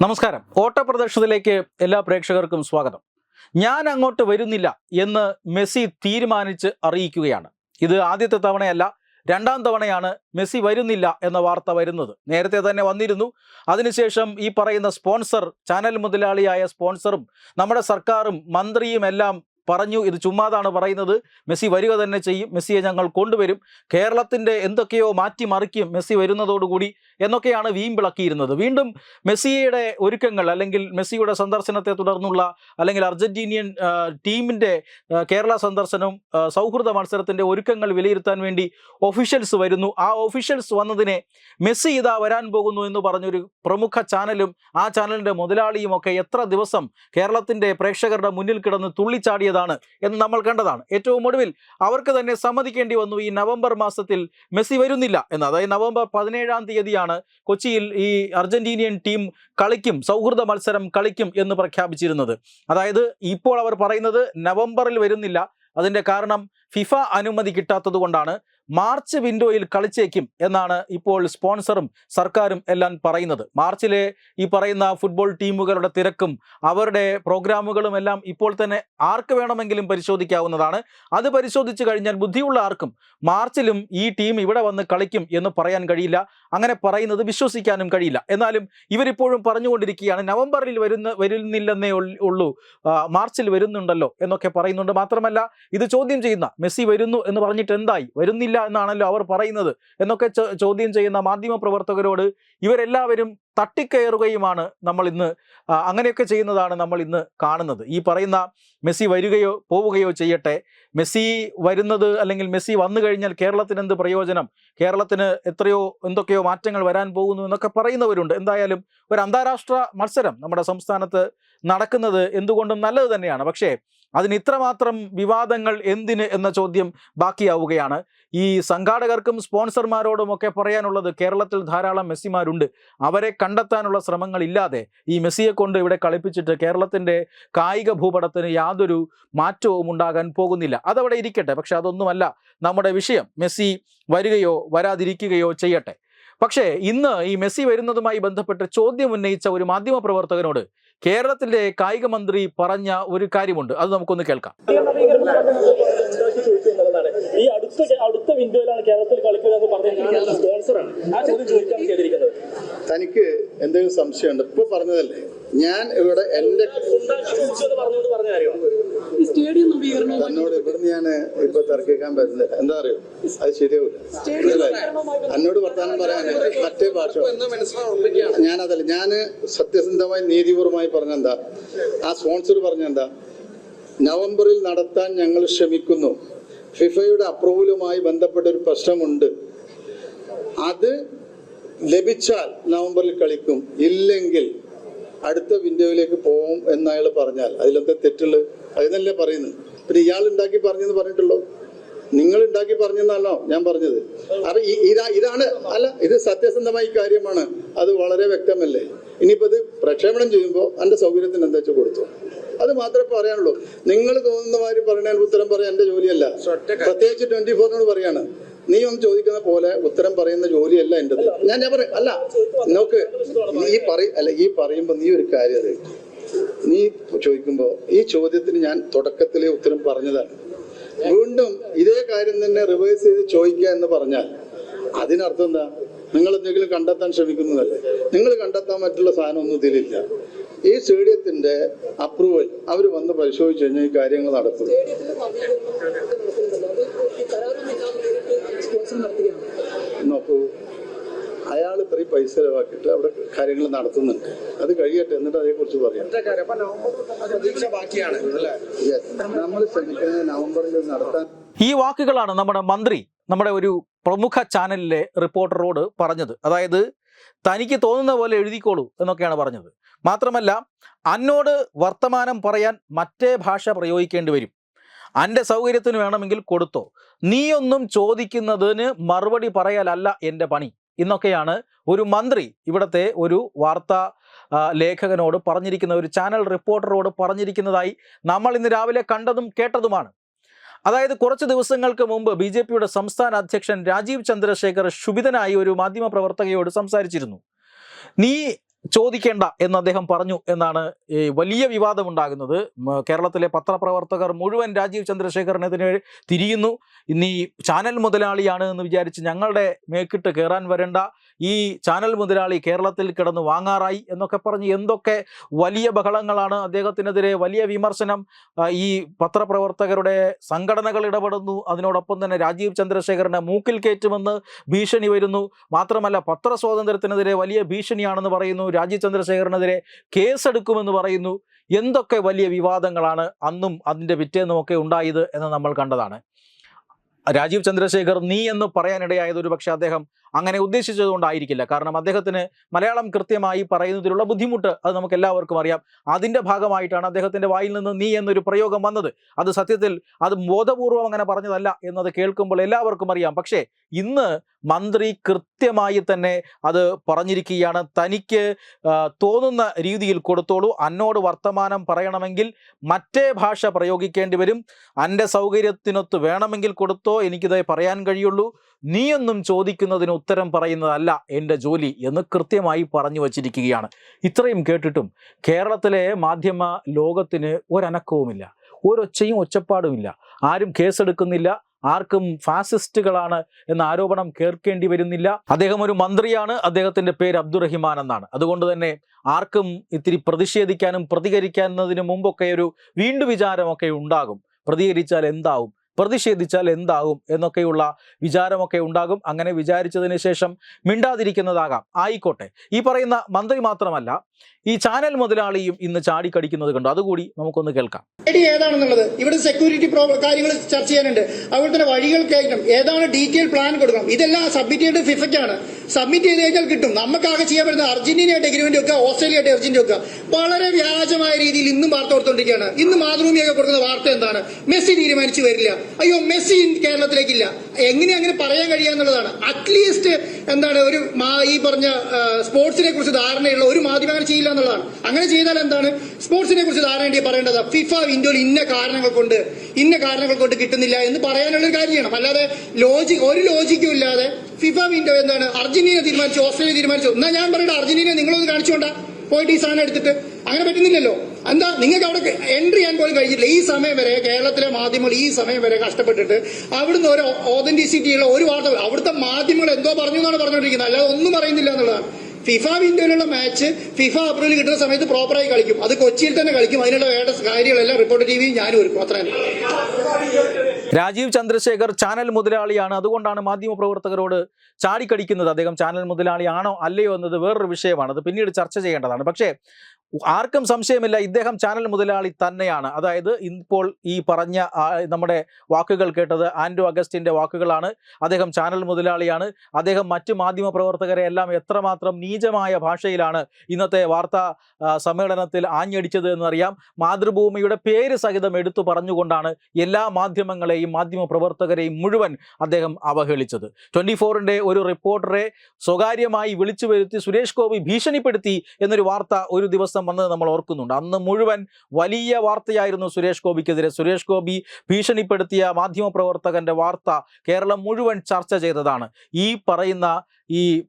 നമസ്കാരം. ഓട്ടപ്രദർശനത്തിലേക്ക് എല്ലാ പ്രേക്ഷകർക്കും സ്വാഗതം. ഞാൻ അങ്ങോട്ട് വരുന്നില്ല എന്ന് മെസ്സി തീരുമാനിച്ച് അറിയിക്കുകയാണ്. ഇത് ആദ്യത്തെ തവണയല്ല രണ്ടാം തവണയാണ് മെസ്സി വരുന്നില്ല എന്ന വാർത്ത വരുന്നത്. നേരത്തെ തന്നെ വന്നിരുന്നു. അതിനുശേഷം ഈ പറയുന്ന സ്പോൺസർ ചാനൽ മുതലാളിയായ സ്പോൺസറും നമ്മുടെ സർക്കാരും മന്ത്രിയും എല്ലാം പറഞ്ഞു. ഇത് ചുമ്മാതാണ് പറയുന്നത്. മെസ്സി വരിക തന്നെ ചെയ്യും. മെസ്സിയെ ഞങ്ങൾ കൊണ്ടുവരും. കേരളത്തിന്റെ എന്തൊക്കെയോ മാറ്റിമറിക്കും മെസ്സി വരുന്നതോടുകൂടി എന്നൊക്കെയാണ് വീമ്പിളക്കിയിരുന്നത് വീണ്ടും മെസ്സിയുടെ ഒരുക്കങ്ങൾ അല്ലെങ്കിൽ മെസ്സിയുടെ സന്ദർശനത്തെ തുടർന്നുള്ള അല്ലെങ്കിൽ അർജന്റീനിയൻ ടീമിന്റെ കേരള സന്ദർശനം സൗഹൃദ മത്സരത്തിന്റെ ഒരുക്കങ്ങൾ വിലയിരുത്താൻ വേണ്ടി ഒഫീഷ്യൽസ് വരുന്നു. ആ ഒഫീഷ്യൽസ് വന്നതിനെ മെസ്സി ഇതാ വരാൻ പോകുന്നു എന്ന് പറഞ്ഞൊരു പ്രമുഖ ചാനലും ആ ചാനലിന്റെ മുതലാളിയും ഒക്കെ എത്ര ദിവസം കേരളത്തിന്റെ പ്രേക്ഷകരുടെ മുന്നിൽ കിടന്ന് തുള്ളിച്ചാടിയതാണ് എന്ന് നമ്മൾ കണ്ടതാണ്. ഏറ്റവും ഒടുവിൽ അവർക്ക് തന്നെ സമ്മതിക്കേണ്ടി വന്നു. ഈ നവംബർ മാസത്തിൽ മെസ്സി വരുന്നില്ല എന്ന്. അതായത് നവംബർ പതിനേഴാം തീയതിയാണ് കൊച്ചിയിൽ ഈ അർജന്റീനിയൻ ടീം കളിക്കും സൗഹൃദ മത്സരം കളിക്കും എന്ന് പ്രഖ്യാപിച്ചിരുന്നത്. അതായത് ഇപ്പോൾ അവർ പറയുന്നത് നവംബറിൽ വരുന്നില്ല. അതിന്റെ കാരണം ഫിഫ അനുമതി കിട്ടാത്തതുകൊണ്ടാണ് മാർച്ച് വിൻഡോയിൽ കളിച്ചേക്കും എന്നാണ് ഇപ്പോൾ സ്പോൺസറും സർക്കാരും എല്ലാം പറയുന്നത്. മാർച്ചിലെ ഈ പറയുന്ന ഫുട്ബോൾ ടീമുകളുടെ തിരക്കും അവരുടെ പ്രോഗ്രാമുകളും എല്ലാം ഇപ്പോൾ തന്നെ ആർക്ക് വേണമെങ്കിലും പരിശോധിക്കാവുന്നതാണ്. അത് പരിശോധിച്ച് കഴിഞ്ഞാൽ ബുദ്ധിയുള്ള ആർക്കും മാർച്ചിലും ഈ ടീം ഇവിടെ വന്ന് കളിക്കും എന്ന് പറയാൻ കഴിയില്ല. അങ്ങനെ പറയുന്നത് വിശ്വസിക്കാനും കഴിയില്ല. എന്നാലും ഇവരിപ്പോഴും പറഞ്ഞുകൊണ്ടിരിക്കുകയാണ് നവംബറിൽ വരുന്ന വരുന്നില്ലെന്നേ ഉള്ളൂ. മാർച്ചിൽ വരുന്നുണ്ടല്ലോ എന്നൊക്കെ പറയുന്നുണ്ട്. മാത്രമല്ല ഇത് ചോദ്യം ചെയ്യുന്ന മെസ്സി വരുന്നു എന്ന് പറഞ്ഞിട്ട് എന്തായി? വരുന്നില്ല എന്നാണല്ലോ അവർ പറയുന്നത്. എന്നൊക്കെ ചോദ്യം ചെയ്യുന്ന മാധ്യമ പ്രവർത്തകരോട് ഇവരെല്ലാവരും തട്ടിക്കയറുകയുമാണ് നമ്മൾ ഇന്ന് അങ്ങനെയൊക്കെ ചെയ്യുന്നതാണ് നമ്മൾ ഇന്ന് കാണുന്നത്. ഈ പറയുന്ന മെസ്സി വരികയോ പോവുകയോ ചെയ്യട്ടെ മെസ്സി വരുന്നത് അല്ലെങ്കിൽ മെസ്സി വന്നു കഴിഞ്ഞാൽ കേരളത്തിന് എന്ത് പ്രയോജനം? കേരളത്തിന് എത്രയോ എന്തൊക്കെയോ മാറ്റങ്ങൾ വരാൻ പോകുന്നു എന്നൊക്കെ പറയുന്നവരുണ്ട്. എന്തായാലും ഒരു അന്താരാഷ്ട്ര മത്സരം നമ്മുടെ സംസ്ഥാനത്ത് നടക്കുന്നത് എന്തുകൊണ്ടും നല്ലത് തന്നെയാണ്. പക്ഷേ അതിന് ഇത്രമാത്രം വിവാദങ്ങൾ എന്തിന് എന്ന ചോദ്യം ബാക്കിയാവുകയാണ്. ഈ സംഘാടകർക്കും സ്പോൺസർമാരോടും ഒക്കെ പറയാനുള്ളത് കേരളത്തിൽ ധാരാളം മെസ്സിമാരുണ്ട്. അവരെ കണ്ടെത്താനുള്ള ശ്രമങ്ങൾ ഇല്ലാതെ ഈ മെസ്സിയെ കൊണ്ട് ഇവിടെ കളിപ്പിച്ചിട്ട് കേരളത്തിന്റെ കായിക ഭൂപടത്തിന് യാതൊരു മാറ്റവും ഉണ്ടാകാൻ പോകുന്നില്ല. അതവിടെ ഇരിക്കട്ടെ. പക്ഷെ അതൊന്നുമല്ല. നമ്മുടെ വിഷയം. മെസ്സി വരികയോ വരാതിരിക്കുകയോ ചെയ്യട്ടെ. പക്ഷേ ഇന്ന് ഈ മെസ്സി വരുന്നതുമായി ബന്ധപ്പെട്ട് ചോദ്യം ഉന്നയിച്ച ഒരു മാധ്യമ പ്രവർത്തകനോട് കേരളത്തിലെ കായിക മന്ത്രി പറഞ്ഞ ഒരു കാര്യമുണ്ട്. അത് നമുക്കൊന്ന് കേൾക്കാം. ഈ അടുത്ത അടുത്ത വിൻഡോയിലാണ് കേരളത്തിൽ കളിക്കുക എന്ന് പറഞ്ഞിരിക്കുന്നത് സ്പോൺസറാണ്. ആ ചോദ്യം ചോദിക്കാൻ ചെയ്തിരിക്കുന്നത്. തനിക്ക് എന്തെങ്കിലും സംശയമുണ്ട്? ഇപ്പൊ പറഞ്ഞതല്ലേ. ഞാൻ ഇവിടെ എന്റെ എന്നോട് പറഞ്ഞ ഇവിടുന്ന് ഞാൻ ഇപ്പൊ തർക്കിക്കാൻ പറ്റില്ല. എന്താ അറിയോ? അത് ശരിയാവില്ല? എന്നോട് വർത്താനം പറയാൻ മറ്റേ ഭാഷ. ഞാനതല്ല ഞാൻ സത്യസന്ധമായി നീതിപൂർവമായി പറഞ്ഞെന്താ? ആ സ്പോൺസർ പറഞ്ഞെന്താ? നവംബറിൽ നടത്താൻ ഞങ്ങൾ ശ്രമിക്കുന്നു. ഫിഫയുടെ അപ്രൂവലുമായി ബന്ധപ്പെട്ട ഒരു പ്രശ്നമുണ്ട്. അത് ലഭിച്ചാൽ നവംബറിൽ കളിക്കും. ഇല്ലെങ്കിൽ അടുത്ത വിൻഡോയിലേക്ക് പോകും എന്ന് അയാൾ പറഞ്ഞാൽ അതിലെന്താ തെറ്റുള്ളത് അതിനല്ലേ പറയുന്നത്? പിന്നെ ഇയാൾ ഉണ്ടാക്കി പറഞ്ഞെന്ന് പറഞ്ഞിട്ടുള്ളൂ നിങ്ങൾ ഉണ്ടാക്കി പറഞ്ഞെന്നാണോ ഞാൻ പറഞ്ഞത്? അപ്പൊ ഇതാ ഇതാണ് അല്ല ഇത് സത്യസന്ധമായ കാര്യമാണ്. അത് വളരെ വ്യക്തമല്ലേ? ഇനിയിപ്പോ ഇത് പ്രക്ഷേപണം ചെയ്യുമ്പോൾ എന്റെ സൗകര്യത്തിന് എന്താ വെച്ചാൽ കൊടുത്തു? അത് മാത്രമേ പറയാനുള്ളൂ. നിങ്ങൾ തോന്നുന്ന മാതിരി പറയണ ഉത്തരം പറയാൻ എന്റെ ജോലിയല്ല. പ്രത്യേകിച്ച് ട്വന്റി ഫോറിനോട് പറയാണ്. നീ ഒന്ന് ചോദിക്കുന്ന പോലെ ഉത്തരം പറയുന്ന ജോലിയല്ല എന്റെ ഞാൻ ഞാൻ പറയും. അല്ല നോക്ക് ഈ പറ അല്ല ഈ പറയുമ്പോ നീ ഒരു കാര്യം നീ ചോദിക്കുമ്പോ ഈ ചോദ്യത്തിന് ഞാൻ തുടക്കത്തിലെ ഉത്തരം പറഞ്ഞതാണ്. വീണ്ടും ഇതേ കാര്യം തന്നെ റിവേഴ്സ് ചെയ്ത് ചോദിക്കുക എന്ന് പറഞ്ഞാൽ അതിനർത്ഥം എന്താ? നിങ്ങൾ എന്തെങ്കിലും കണ്ടെത്താൻ ശ്രമിക്കുന്നതല്ലേ? നിങ്ങൾ കണ്ടെത്താൻ പറ്റുള്ള സാധനം ഒന്നും ഇതിലില്ല. ഈ സ്റ്റേഡിയത്തിന്റെ അപ്രൂവൽ അവർ വന്ന് പരിശോധിച്ചു കഴിഞ്ഞാൽ ഈ കാര്യങ്ങൾ നടക്കും. നോക്കൂ അയാൾ ഇത്രയും പൈസ ചെലവാക്കിയിട്ട് അവിടെ കാര്യങ്ങൾ നടത്തുന്നുണ്ട്. അത് കഴിയട്ടെ എന്നിട്ട് അതേക്കുറിച്ച് പറയാം. നമ്മൾ ശ്രമിക്കുന്നത് നവംബറിൽ നടത്താൻ ഈ വാക്കുകളാണ് നമ്മുടെ മന്ത്രി നമ്മുടെ ഒരു പ്രമുഖ ചാനലിലെ റിപ്പോർട്ടറോട് പറഞ്ഞത്. അതായത് തനിക്ക് തോന്നുന്ന പോലെ എഴുതിക്കോളൂ എന്നൊക്കെയാണ് പറഞ്ഞത്. മാത്രമല്ല അന്നോട് വർത്തമാനം പറയാൻ മറ്റേ ഭാഷ പ്രയോഗിക്കേണ്ടി വരും. അന്റെ സൗകര്യത്തിന് വേണമെങ്കിൽ കൊടുത്തോ. നീയൊന്നും ചോദിക്കുന്നതിന് മറുപടി പറയലല്ല എന്റെ പണി എന്നൊക്കെയാണ് ഒരു മന്ത്രി ഇവിടുത്തെ ഒരു വാർത്താ ലേഖകനോട് പറഞ്ഞിരിക്കുന്ന ഒരു ചാനൽ റിപ്പോർട്ടറോട് പറഞ്ഞിരിക്കുന്നതായി നമ്മൾ ഇന്ന് രാവിലെ കണ്ടതും കേട്ടതുമാണ്. അതായത് കുറച്ച് ദിവസങ്ങൾക്ക് മുമ്പ് ബി ജെ പിയുടെ സംസ്ഥാന അധ്യക്ഷൻ രാജീവ് ചന്ദ്രശേഖർ ക്ഷുഭിതനായി ഒരു മാധ്യമ പ്രവർത്തകയോട് സംസാരിച്ചിരുന്നു. നീ ചോദിക്കേണ്ട എന്ന് അദ്ദേഹം പറഞ്ഞു എന്നാണ് വലിയ വിവാദമുണ്ടാകുന്നത് കേരളത്തിലെ പത്രപ്രവർത്തകർ മുഴുവൻ രാജീവ് ചന്ദ്രശേഖരനെതിരെ തിരിയുന്നു. ഇനി ചാനൽ മുതലാളിയാണ് എന്ന് വിചാരിച്ച് ഞങ്ങളുടെ മേക്കിട്ട് കയറാൻ വരേണ്ട. ഈ ചാനൽ മുതലാളി കേരളത്തിൽ കിടന്ന് വാങ്ങാറായി എന്നൊക്കെ പറഞ്ഞ് എന്തൊക്കെ വലിയ ബഹളങ്ങളാണ് അദ്ദേഹത്തിനെതിരെ വലിയ വിമർശനം ഈ പത്രപ്രവർത്തകരുടെ സംഘടനകൾ ഇടപെടുന്നു. അതിനോടൊപ്പം തന്നെ രാജീവ് ചന്ദ്രശേഖരനെ മൂക്കിൽ കയറ്റുമെന്ന് ഭീഷണി വരുന്നു. മാത്രമല്ല പത്രസ്വാതന്ത്ര്യത്തിനെതിരെ വലിയ ഭീഷണിയാണെന്ന് പറയുന്നു. രാജീവ് ചന്ദ്രശേഖരനെതിരെ കേസെടുക്കുമെന്ന് പറയുന്നു. എന്തൊക്കെ വലിയ വിവാദങ്ങളാണ് അന്നും അതിന്റെ പിറ്റേന്നുമൊക്കെ ഉണ്ടായത് എന്ന് നമ്മൾ കണ്ടതാണ്. രാജീവ് ചന്ദ്രശേഖർ നീ എന്ന് പറയാനിടയായത് ഒരു പക്ഷേ അദ്ദേഹം അങ്ങനെ ഉദ്ദേശിച്ചതുകൊണ്ടായിരിക്കില്ല കാരണം അദ്ദേഹത്തിന് മലയാളം കൃത്യമായി പറയുന്നതിലുള്ള ബുദ്ധിമുട്ട് അത് നമുക്ക് എല്ലാവർക്കും അറിയാം. അതിന്റെ ഭാഗമായിട്ടാണ് അദ്ദേഹത്തിന്റെ വായിൽ നിന്ന് നീ എന്നൊരു പ്രയോഗം വന്നത്. അത് സത്യത്തിൽ അത് ബോധപൂർവം അങ്ങനെ പറഞ്ഞതല്ല എന്നത് കേൾക്കുമ്പോൾ എല്ലാവർക്കും അറിയാം. പക്ഷേ ഇന്ന് മന്ത്രി കൃത്യമായി തന്നെ അത് പറഞ്ഞിരിക്കുകയാണ്. തനിക്ക് തോന്നുന്ന രീതിയിൽ കൊടുത്തോളൂ. അന്നോട് വർത്തമാനം പറയണമെങ്കിൽ മറ്റേ ഭാഷ പ്രയോഗിക്കേണ്ടി വരും. എന്റെ സൗകര്യത്തിനൊത്ത് വേണമെങ്കിൽ കൊടുത്തോ. എനിക്കിത് പറയാൻ കഴിയുള്ളൂ. നീയൊന്നും ചോദിക്കുന്നതിന് ഉത്തരം പറയുന്നതല്ല എന്റെ ജോലി എന്ന് കൃത്യമായി പറഞ്ഞു വച്ചിരിക്കുകയാണ്. ഇത്രയും കേട്ടിട്ടും കേരളത്തിലെ മാധ്യമ ലോകത്തിന് ഒരനക്കവുമില്ല ഒരൊച്ചയും ഒച്ചപ്പാടുമില്ല. ആരും കേസെടുക്കുന്നില്ല ആർക്കും ഫാസിസ്റ്റുകളാണ് എന്ന ആരോപണം കേൾക്കേണ്ടി വരുന്നില്ല. അദ്ദേഹം ഒരു മന്ത്രിയാണ് അദ്ദേഹത്തിന്റെ പേര് അബ്ദുറഹിമാൻ എന്നാണ്. അതുകൊണ്ട് തന്നെ ആർക്കും ഇത്തിരി പ്രതിഷേധിക്കാനും പ്രതികരിക്കുന്നതിന് മുമ്പൊക്കെ ഒരു വീണ്ടു വിചാരമൊക്കെ ഉണ്ടാകും. പ്രതികരിച്ചാൽ എന്താവും? പ്രതിഷേധിച്ചാൽ എന്താകും എന്നൊക്കെയുള്ള വിചാരമൊക്കെ ഉണ്ടാകും. അങ്ങനെ വിചാരിച്ചതിന് ശേഷം മിണ്ടാതിരിക്കുന്നതാകാം. ആയിക്കോട്ടെ. ഈ പറയുന്ന മന്ത്രി മാത്രമല്ല ഈ ചാനൽ മുതലാളിയും ഇന്ന് ചാടിക്കടിക്കുന്നത് കണ്ടു. അതുകൂടി നമുക്കൊന്ന് കേൾക്കാം. ഏതാണെന്നുള്ളത്? ഇവിടെ സെക്യൂരിറ്റി കാര്യങ്ങൾ ചർച്ച ചെയ്യാനുണ്ട്. അതുപോലെ തന്നെ വഴികൾക്കായിട്ടും ഏതാണ് ഡീറ്റെയിൽ പ്ലാൻ കൊടുക്കണം? ഇതെല്ലാം സബ്മിറ്റ് ചെയ്യേണ്ടത് ഫിഫയ്ക്കാണ് സബ്മിറ്റ് ചെയ്ത് കഴിഞ്ഞാൽ കിട്ടും. നമുക്കാകെ ചെയ്യാൻ പറ്റുന്ന അർജന്റീനയായിട്ട് എഗ്രിമെന്റ് വെക്കുക ഓസ്ട്രേലിയയായിട്ട് എർജന്റ് വെക്കുക. വളരെ വ്യാജമായ രീതിയിൽ ഇന്നും വാർത്ത കൊടുത്തോണ്ടിരിക്കുകയാണ്. ഇന്ന് മാതൃഭൂമിയൊക്കെ കൊടുക്കുന്ന വാർത്ത എന്താണ്? മെസ്സി തീരുമാനിച്ചു വരില്ല. അയ്യോ മെസ്സി കേരളത്തിലേക്കില്ല. എങ്ങനെ അങ്ങനെ പറയാൻ കഴിയുക എന്നുള്ളതാണ്. അറ്റ്ലീസ്റ്റ് എന്താണ് ഒരു ഈ പറഞ്ഞ സ്പോർട്സിനെ കുറിച്ച് ധാരണയുള്ള ഒരു മാധ്യമം അങ്ങനെ ചെയ്യില്ല എന്നുള്ളതാണ്. അങ്ങനെ ചെയ്താൽ എന്താണ്? സ്പോർട്സിനെ കുറിച്ച് ധാരണ പറയേണ്ടത് ഫിഫ വിൻഡോയിൽ ഇന്ന കാരണങ്ങൾ കൊണ്ട് ഇന്ന കാരണങ്ങൾ കൊണ്ട് കിട്ടുന്നില്ല എന്ന് പറയാനുള്ള ഒരു കാര്യം ചെയ്യണം. അല്ലാതെ ലോജിക് ഒരു ലോജിക്കും ഇല്ലാതെ ഫിഫ വിൻഡോ എന്താണ് അർജന്റീന തീരുമാനിച്ചു ഓസ്ട്രേലിയ തീരുമാനിച്ചു. എന്നാ ഞാൻ പറയട്ടെ അർജന്റീന നിങ്ങളൊന്ന് കാണിച്ചുകൊണ്ടാ പോയിട്ട് ഈ സാധനം എടുത്തിട്ട്. അങ്ങനെ പറ്റുന്നില്ലല്ലോ. എന്താ നിങ്ങൾക്ക് അവിടെ എൻട്രി ചെയ്യാൻ പോലും കഴിഞ്ഞില്ല ഈ സമയം വരെ കേരളത്തിലെ മാധ്യമങ്ങൾ ഈ സമയം വരെ കഷ്ടപ്പെട്ടിട്ട് അവിടുന്ന് ഒരു ഓതന്റിസിറ്റി ഉള്ള ഒരു വാർത്ത അവിടുത്തെ മാധ്യമങ്ങൾ എന്തോ പറഞ്ഞു എന്നാണ് പറഞ്ഞുകൊണ്ടിരിക്കുന്നത്. അല്ലാതെ ഒന്നും പറയുന്നില്ല എന്നുള്ളതാണ്. ഫിഫ വിൻഡോയിലുള്ള മാച്ച് ഫിഫ അപ്രൂവൽ കിട്ടുന്ന സമയത്ത് പ്രോപ്പറായി കളിക്കും. അത് കൊച്ചിയിൽ തന്നെ കളിക്കും. അതിനുള്ള വേണ്ട കാര്യങ്ങളെല്ലാം റിപ്പോർട്ട് ടി വി ഞാനും ഒരു അത്ര രാജീവ് ചന്ദ്രശേഖർ ചാനൽ മുതലാളിയാണ്. അതുകൊണ്ടാണ് മാധ്യമ മാധ്യമപ്രവർത്തകരോട് ചാടിക്കടിക്കുന്നത്. അദ്ദേഹം ചാനൽ മുതലാളിയാണോ അല്ലയോ എന്നത് വേറൊരു വിഷയമാണ്. അത് പിന്നീട് ചർച്ച ചെയ്യേണ്ടതാണ്. പക്ഷേ ആർക്കും സംശയമില്ല. ഇദ്ദേഹം ചാനൽ മുതലാളി തന്നെയാണ്. അതായത് ഇപ്പോൾ ഈ പറഞ്ഞ നമ്മുടെ വാക്കുകൾ കേട്ടത് ആൻഡോ അഗസ്റ്റിന്റെ വാക്കുകളാണ്. അദ്ദേഹം ചാനൽ മുതലാളിയാണ്. അദ്ദേഹം മറ്റ് മാധ്യമ പ്രവർത്തകരെ എല്ലാം എത്രമാത്രം നീചമായ ഭാഷയിലാണ് ഇന്നത്തെ വാർത്താ സമ്മേളനത്തിൽ ആഞ്ഞടിച്ചത് എന്നറിയാം. മാതൃഭൂമിയുടെ പേര് സഹിതം എടുത്തു പറഞ്ഞുകൊണ്ടാണ് എല്ലാ മാധ്യമങ്ങളെയും മാധ്യമ പ്രവർത്തകരെയും മുഴുവൻ അദ്ദേഹം അവഹേളിച്ചത്. ട്വന്റി ഫോറിന്റെ ഒരു റിപ്പോർട്ടറെ സ്വകാര്യമായി വിളിച്ചു വരുത്തി സുരേഷ് ഗോപി ഭീഷണിപ്പെടുത്തി എന്നൊരു വാർത്ത ഒരു ദിവസം വന്നത് നമ്മൾ ഓർക്കുന്നുണ്ട്. അന്ന് മുഴുവൻ വലിയ വാർത്തയായിരുന്നു സുരേഷ് ഗോപിക്കെതിരെ. സുരേഷ് ഗോപി ഭീഷണിപ്പെടുത്തിയ മാധ്യമ പ്രവർത്തകന്റെ വാർത്ത കേരളം മുഴുവൻ ചർച്ച ചെയ്തതാണ്. ഈ പറയുന്ന ഈ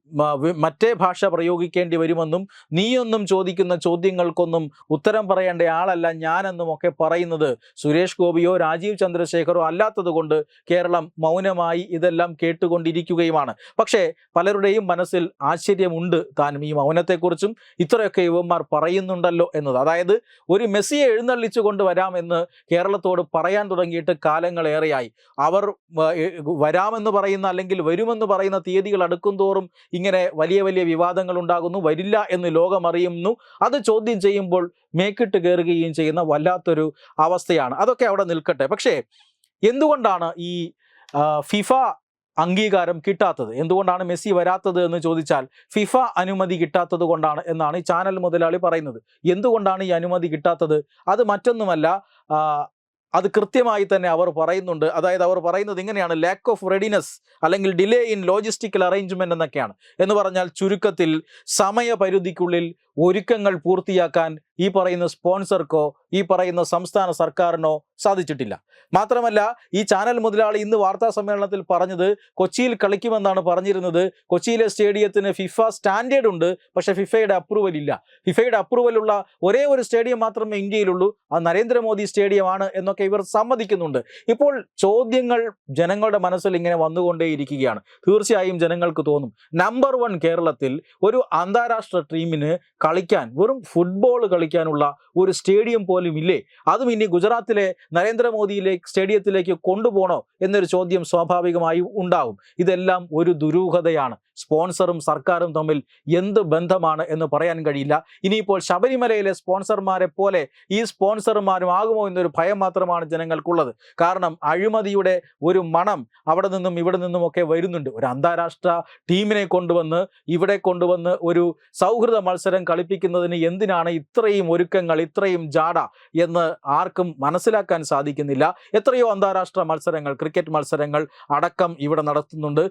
മറ്റേ ഭാഷ പ്രയോഗിക്കേണ്ടി വരുമെന്നും നീയൊന്നും ചോദിക്കുന്ന ചോദ്യങ്ങൾക്കൊന്നും ഉത്തരം പറയേണ്ട ആളല്ല ഞാനെന്നും ഒക്കെ പറയുന്നത് സുരേഷ് ഗോപിയോ രാജീവ് ചന്ദ്രശേഖറോ അല്ലാത്തതുകൊണ്ട് കേരളം മൗനമായി ഇതെല്ലാം കേട്ടുകൊണ്ടിരിക്കുകയുമാണ്. പക്ഷേ പലരുടെയും മനസ്സിൽ ആശ്ചര്യമുണ്ട് താനും ഈ മൗനത്തെക്കുറിച്ചും. ഇത്രയൊക്കെ യുവന്മാർ പറയുന്നുണ്ടല്ലോ എന്നത്. അതായത് ഒരു മെസ്സിയെ എഴുന്നള്ളിച്ചു കൊണ്ടുവരാം എന്ന് കേരളത്തോട് പറയാൻ തുടങ്ങിയിട്ട് കാലങ്ങളേറെയായി. അവർ വരാമെന്ന് പറയുന്ന അല്ലെങ്കിൽ വരുമെന്ന് പറയുന്ന തീയതികൾ അടുക്കും തോറും ഇങ്ങനെ വലിയ വലിയ വിവാദങ്ങൾ ഉണ്ടാകുന്നു. വരില്ല എന്ന് ലോകമറിയുന്നു അത് ചോദ്യം ചെയ്യുമ്പോൾ മേക്കിട്ട് കയറുകയും ചെയ്യുന്ന വല്ലാത്തൊരു അവസ്ഥയാണ്. അതൊക്കെ അവിടെ നിൽക്കട്ടെ. പക്ഷേ എന്തുകൊണ്ടാണ് ഈ ഫിഫ അംഗീകാരം കിട്ടാത്തത്. എന്തുകൊണ്ടാണ് മെസ്സി വരാത്തത് എന്ന് ചോദിച്ചാൽ ഫിഫ അനുമതി കിട്ടാത്തത് കൊണ്ടാണ് എന്നാണ് ഈ ചാനൽ മുതലാളി പറയുന്നത്. എന്തുകൊണ്ടാണ് ഈ അനുമതി കിട്ടാത്തത്? അത് മറ്റൊന്നുമല്ല അത് കൃത്യമായി തന്നെ അവർ പറയുന്നുണ്ട്. അതായത് അവർ പറയുന്നത് ഇങ്ങനെയാണ് ലാക്ക് ഓഫ് റെഡിനെസ് അല്ലെങ്കിൽ ഡിലേ ഇൻ ലോജിസ്റ്റിക്കൽ അറേഞ്ച്മെന്റ് എന്നൊക്കെയാണ്. എന്ന് പറഞ്ഞാൽ ചുരുക്കത്തിൽ സമയപരിധിക്കുള്ളിൽ ഒരുക്കങ്ങൾ പൂർത്തിയാക്കാൻ ഈ പറയുന്ന സ്പോൺസർക്കോ ഈ പറയുന്ന സംസ്ഥാന സർക്കാരിനോ സാധിച്ചിട്ടില്ല. മാത്രമല്ല ഈ ചാനൽ മുതലാളി ഇന്ന് വാർത്താ സമ്മേളനത്തിൽ പറഞ്ഞത് കൊച്ചിയിൽ കളിക്കുമെന്നാണ് പറഞ്ഞിരുന്നത്. കൊച്ചിയിലെ സ്റ്റേഡിയത്തിന് ഫിഫ സ്റ്റാൻഡേർഡ് ഉണ്ട് പക്ഷേ ഫിഫയുടെ അപ്രൂവൽ ഇല്ല. ഫിഫയുടെ അപ്രൂവൽ ഉള്ള ഒരേ ഒരു സ്റ്റേഡിയം മാത്രമേ ഇന്ത്യയിലുള്ളൂ. അത് നരേന്ദ്രമോദി സ്റ്റേഡിയമാണ് എന്നൊക്കെ ഇവർ സമ്മതിക്കുന്നുണ്ട്. ഇപ്പോൾ ചോദ്യങ്ങൾ ജനങ്ങളുടെ മനസ്സിൽ ഇങ്ങനെ വന്നുകൊണ്ടേയിരിക്കുകയാണ്. തീർച്ചയായും ജനങ്ങൾക്ക് തോന്നും നമ്പർ വൺ കേരളത്തിൽ ഒരു അന്താരാഷ്ട്ര ടീമിന് കളിക്കാൻ വെറും ഫുട്ബോൾ കളിക്കാനുള്ള ഒരു സ്റ്റേഡിയം പോലും ഇല്ലേ? അതും ഇനി ഗുജറാത്തിലെ നരേന്ദ്രമോദിയിലെ സ്റ്റേഡിയത്തിലേക്ക് കൊണ്ടുപോകണോ എന്നൊരു ചോദ്യം സ്വാഭാവികമായും ഉണ്ടാവും. ഇതെല്ലാം ഒരു ദുരൂഹതയാണ്. സ്പോൺസറും സർക്കാരും തമ്മിൽ എന്ത് ബന്ധമാണ് എന്ന് പറയാൻ കഴിയില്ല. ഇനിയിപ്പോൾ ശബരിമലയിലെ സ്പോൺസർമാരെ പോലെ ഈ സ്പോൺസർമാരും ആകുമോ എന്നൊരു ഭയം മാത്രമാണ് ജനങ്ങൾക്കുള്ളത്. കാരണം അഴിമതിയുടെ ഒരു മണം അവിടെ നിന്നും ഇവിടെ നിന്നും ഒക്കെ വരുന്നുണ്ട്. ഒരു അന്താരാഷ്ട്ര ടീമിനെ കൊണ്ടുവന്ന് ഇവിടെ കൊണ്ടുവന്ന് ഒരു സൗഹൃദ മത്സരം കളിപ്പിക്കുന്നതിന് എന്തിനാണ് ഇത്രയും ഒരുക്കങ്ങൾ ഇത്രയും ജാട എന്ന് ആർക്കും മനസ്സിലാക്കാൻ സാധിക്കുന്നില്ല. എത്രയോ അന്താരാഷ്ട്ര മത്സരങ്ങൾ ക്രിക്കറ്റ് മത്സരങ്ങൾ അടക്കം ഇവിടെ നടത്തുന്നുണ്ട്.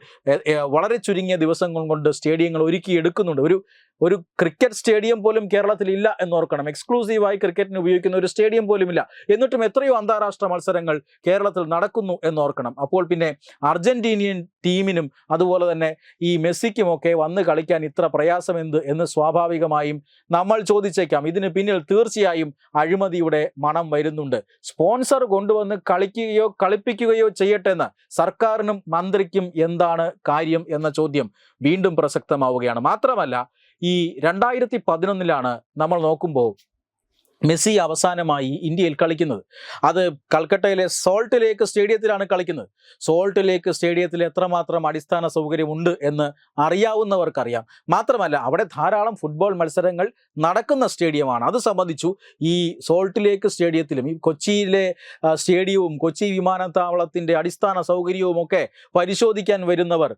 വളരെ ചുരുങ്ങിയ ദിവസങ്ങൾ കൊണ്ട് സ്റ്റേഡിയങ്ങൾ ഒരുക്കി എടുക്കുന്നുണ്ട്. ഒരു ഒരു ക്രിക്കറ്റ് സ്റ്റേഡിയം പോലും കേരളത്തിൽ ഇല്ല എന്ന് ഓർക്കണം എക്സ്ക്ലൂസീവായി ക്രിക്കറ്റിന് ഉപയോഗിക്കുന്ന ഒരു സ്റ്റേഡിയം പോലും ഇല്ല എന്നിട്ടും എത്രയോ അന്താരാഷ്ട്ര മത്സരങ്ങൾ കേരളത്തിൽ നടക്കുന്നു എന്ന് ഓർക്കണം അപ്പോൾ പിന്നെ അർജന്റീനിയൻ ടീമിനും അതുപോലെ തന്നെ ഈ മെസ്സിക്കുമൊക്കെ വന്ന് കളിക്കാൻ ഇത്ര പ്രയാസം എന്ത് എന്ന് സ്വാഭാവികമായും നമ്മൾ ചോദിച്ചേക്കാം. ഇതിന് പിന്നിൽ തീർച്ചയായും അഴിമതിയുടെ മണം വരുന്നുണ്ട്. സ്പോൺസർ കൊണ്ടുവന്ന് കളിക്കുകയോ കളിപ്പിക്കുകയോ ചെയ്യട്ടെ എന്ന് സർക്കാരിനും മന്ത്രിക്കും എന്താണ് കാര്യം എന്ന ചോദ്യം. വീണ്ടും പ്രസക്തമാവുകയാണ്. മാത്രമല്ല ഈ രണ്ടായിരത്തി പതിനൊന്നിലാണ് നമ്മൾ നോക്കുമ്പോൾ മെസ്സി അവസാനമായി ഇന്ത്യയിൽ കളിക്കുന്നത്. അത് കൽക്കട്ടയിലെ സോൾട്ട് ലേക്ക് സ്റ്റേഡിയത്തിലാണ് കളിക്കുന്നത്. സോൾട്ട് ലേക്ക് സ്റ്റേഡിയത്തിൽ എത്രമാത്രം അടിസ്ഥാന സൗകര്യമുണ്ട് എന്ന് അറിയാവുന്നവർക്കറിയാം. മാത്രമല്ല അവിടെ ധാരാളം ഫുട്ബോൾ മത്സരങ്ങൾ നടക്കുന്ന സ്റ്റേഡിയമാണ്. അത് സംബന്ധിച്ചു ഈ സോൾട്ട് ലേക്ക് സ്റ്റേഡിയത്തിലും ഈ കൊച്ചിയിലെ സ്റ്റേഡിയവും കൊച്ചി വിമാനത്താവളത്തിന്റെ അടിസ്ഥാന സൗകര്യവും ഒക്കെ പരിശോധിക്കാൻ വരുന്നവർ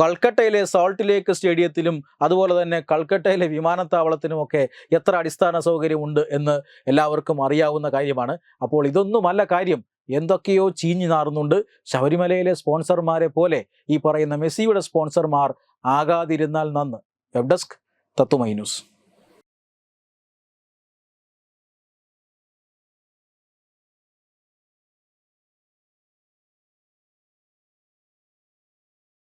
കൽക്കട്ടയിലെ സോൾട്ട് ലേക്ക് സ്റ്റേഡിയത്തിലും അതുപോലെ തന്നെ കൽക്കട്ടയിലെ വിമാനത്താവളത്തിനുമൊക്കെ എത്ര അടിസ്ഥാന സൗകര്യമുണ്ട് എന്ന് എല്ലാവർക്കും അറിയാവുന്ന കാര്യമാണ്. അപ്പോൾ ഇതൊന്നുമല്ല കാര്യം. എന്തൊക്കെയോ ചീഞ്ഞു നാറുന്നുണ്ട്. ശബരിമലയിലെ സ്പോൺസർമാരെ പോലെ ഈ പറയുന്ന മെസ്സിയുടെ സ്പോൺസർമാർ ആകാതിരുന്നാൽ നന്ന്. Web desk news